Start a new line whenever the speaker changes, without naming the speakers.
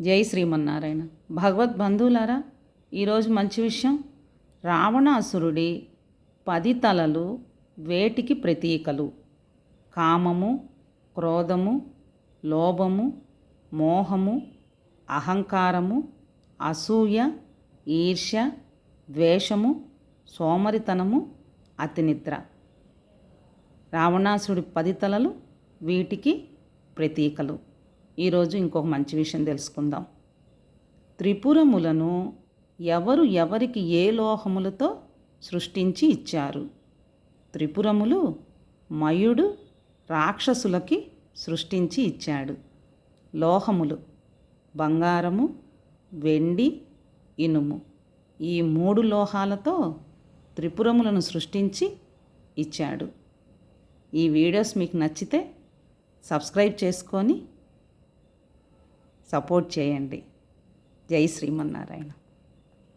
జై శ్రీమన్నారాయణ. భగవద్ బంధువులారా ఈరోజు మంచి విషయం. రావణాసురుడి పది తలలు వేటికి ప్రతీకలు. కామము క్రోధము లోభము మోహము అహంకారము అసూయ ఈర్ష్య ద్వేషము సోమరితనము అతినిద్ర. రావణాసుడి పది తలలు వీటికి ప్రతీకలు. ఈరోజు ఇంకొక మంచి విషయం తెలుసుకుందాం. త్రిపురములను ఎవరు ఎవరికి ఏ లోహములతో సృష్టించి ఇచ్చారు? త్రిపురములు మయుడు రాక్షసులకి సృష్టించి ఇచ్చాడు. లోహములు బంగారము వెండి ఇనుము ఈ మూడు లోహాలతో త్రిపురములను సృష్టించి ఇచ్చాడు. ఈ వీడియోస్ మీకు నచ్చితే సబ్స్క్రైబ్ చేసుకొని సపోర్ట్ చేయండి. జై శ్రీమన్నారాయణ.